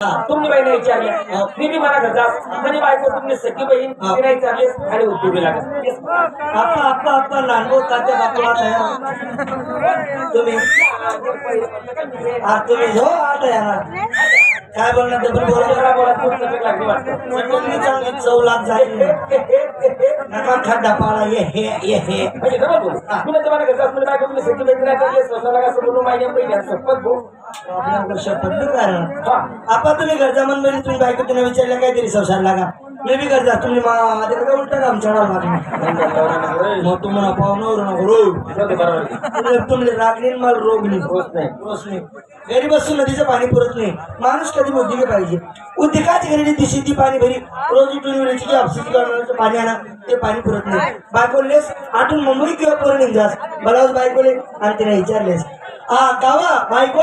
तुम्ही बहीण विचारले मी बी मला घरचा म्हणजे बायको तुम्ही सखी बहीण ती नाही चालली आणि उद्योगी लागत तात्या बापूला तयार तुम्ही? हा तुम्ही हो आता काय बोलणार ते पण बोला जरा बोला, खूप चटक लागली वाटतं. तुम्ही चांगली चव लाग झाली. नका खड्डा पाळा ये हे ये हे. म्हणजे बोलू. तुला मला घरचा म्हणजे बायको तुम्ही सखी बहीण नाही चालली स्वतःला कसं बोलू? माझ्या बहिणी शपथ भाऊ आपा तुम्ही घरचा मन म्हणजे तुम्ही बायको तुम्ही विचारलं काहीतरी संसार लागा. मी बी घरचा तुम्ही मा- ते काय उलट काम चढावं मग तुम्हाला पाहुणं नको रोग तुमले रागणी मला रोग नाही. होत नाही. रोज नाही. घरी बसून नदीचं पाणी पुरत नाही. माणूस कधी बुद्धी पाहिजे. उद्योगाची घरी दिशी ती पाणी भरी. रोज उठून वेळेची पाणी आणा. ते पाणी पुरत नाही. बायकोलेस आठून मुंबई किंवा पुरण निघास. बलावच बायकोले आणि तिने विचारलेस. हा गावा बायको!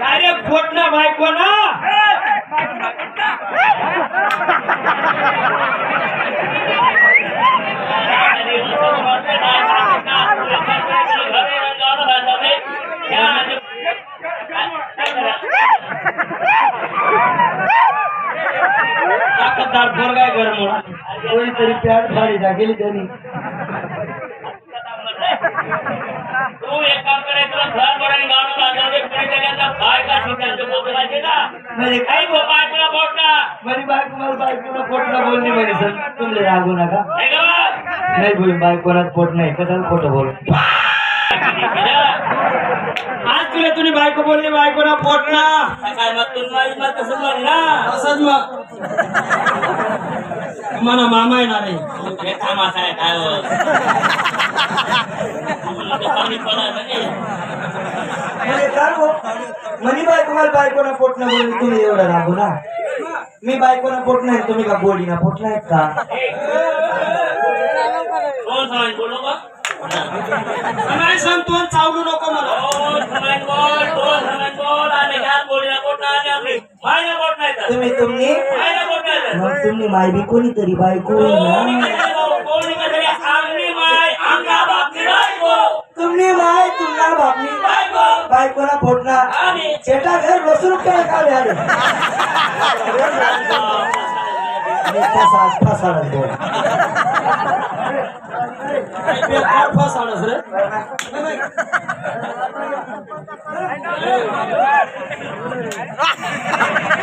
डायरेक्ट फोट ना बायको ना ताकददार पोरगाय घर मोडा कोणीतरी प्याट फाडी टाकेली त्यांनी तू एक काम करायचं घर बनाने गाणं का म्हणजे काही गो पाय तुला बोट का माझी बायको मला बायकोला बोलली म्हणे सर तुमले रागू नका. नाही का बा? नाही बोल बायकोला पोट नाही. कशाला खोटं बोल? आज तुला तुम्ही बायको बोलली बायको ना पोट ना. काय मग तुला मग कसं म्हण ना. असंच मग. मला मामा येणार आहे. आहे काय म्हणी बायको मला बायकोना पोट नाही बोलली तुम्ही एवढं रागू ना. मी बायकोना पोट नाही तुम्ही का बोली ना पोट नाहीत का? बोलू का नाही सांगतो चावलू नको मला. तुम्ही तुम्ही मग तुम्ही माय बी कोणीतरी बायको होईल ना? बापनी बायको. तुम्ही माय तुम्हाला बापनी बायको. बायकोला फोडणार शेटा घर बसून काय काय झालं रे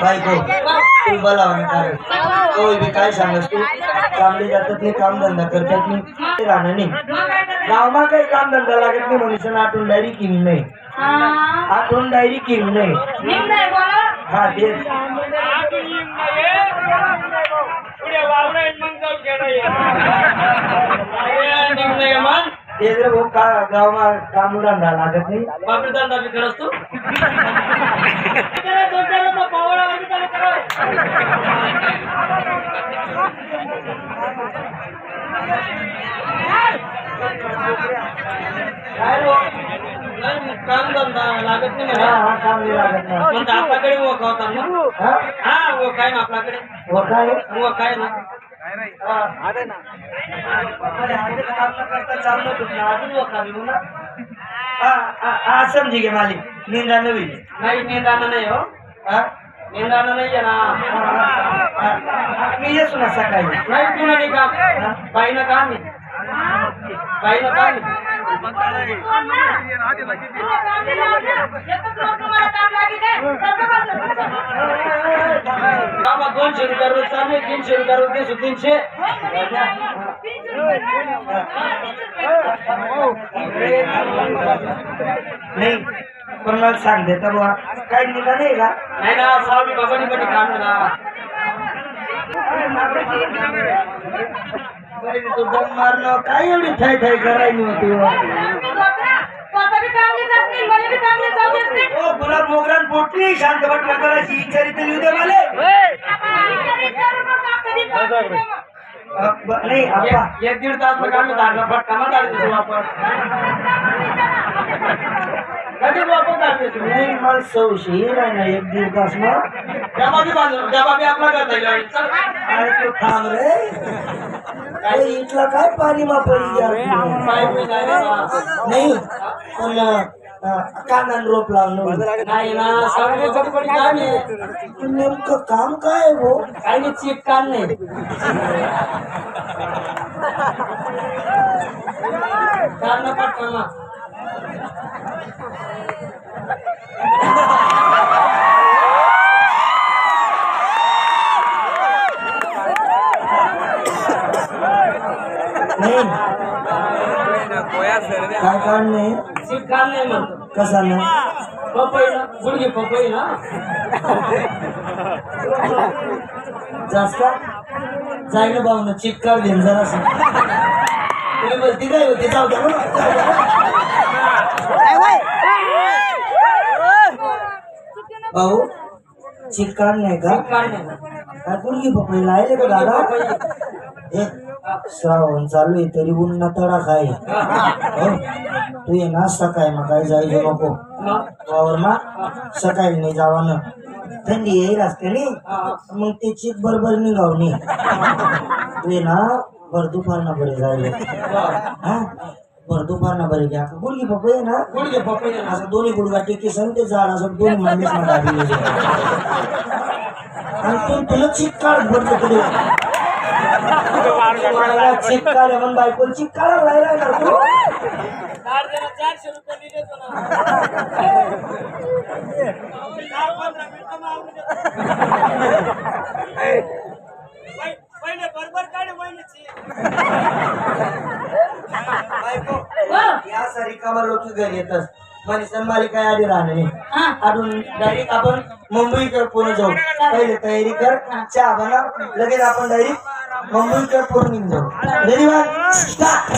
बायको तू बोलावा ना कारण तो बी काय सांगत तू? कामले जातात नाही काम धंदा करतात नाही. ते राहणं नाही. गावमा काही काम धंदा लागत नाही मनुष्यानं आठवण डायरी किंग नाही. आठवण डायरी किंग नाही. हा तेच तेच रे भाऊ का गावमा काम धंदा लागत नाही बापरे धंदा बी करस तू काय रे भाऊ? नाही काम धंदा लागत नाही हा मला हा काम नाही लागत नाही पण आपल्याकडे वो होता ना हा? हा वो काय ना आपल्याकडे हो काय वो काय ना हा. अरे, ना, अजून वो गे मालिक निंदा नवी नाही नेंदाना नाही हो हा? नेंदाना नाहीये ना हा, हा, हा, मी येतो ना सकाळी नाही तू नाही काम बाईनं काम आहे बाईनं काम आहे बाबा दोनशे रुपये रोज चालले तीनशे रुपये रोज देशो तीनशे. नाही सांग देता बुवा काही निघा नाही का? नाही ना स्वामी बाबांनी पण काम ना तू दम मारणं काय एवढी थाय थाय करायची होती? ओ गुलाब मोगरान पोटली शांत करायची इचारी तर दे मला. अ, ब- नाही आप्पा. एक दीड तास फटका मग तू सौशे नाही ना एक दीड तास अरे तू थांब रे. अरे इथला काय पाणी मा पडी गया पाय बी नाही. ना. नाही पण कांदा रोप नाही ना काम आहे नेमकं काम काय काही नाही चीक काम. नाही. काय कारण नाही चीक नाही म्हणतो कसा ना पपई ना गुडघे पपई ना जास्त? जाय भाऊ ना चिक्कार घेऊन जरा तुम्ही बोलती काय होती जाऊ द्या ना, जाऊ द्या ना. भाऊ चिक्कार नाही का? नाही. काय गुडगी पपई लायले का दादा? श्रावण चालू आहे तरी उन्हा तडा खाय. हो? तू ये ना सकाळी मग काय जायचं नको वावर ना सकाळी नाही जावा ना थंडी येईल असते नी. मग ते चिक बरोबर निघावणी तू ये ना भर दुपारना बरे जायला. हा? भर दुपारना बरे घ्या गुडगी पपई आहे ना. गुडघे पपई ना. असं दोन्ही गुडगा टेकी सण ते झाड असं दोन्ही माणूस आणि तू तुला चिक काढ भरतो तुला मला चिक काढ म्हणून बायकोला चिक काढायला लागला ना तू. चारशे रुपये दिले ना पहिले बरोबर काढे महिन्याची बायको या सारी कामा लोक घरी येतात. मनीषण मालिक काय आधी अजून डायरेक्ट आपण मुंबईकर पुणे जाऊ. पहिले तयारी कर चहा बनव लगेच आपण डायरेक्ट मुंबईकर पुणे निघून जाऊ स्टार्ट.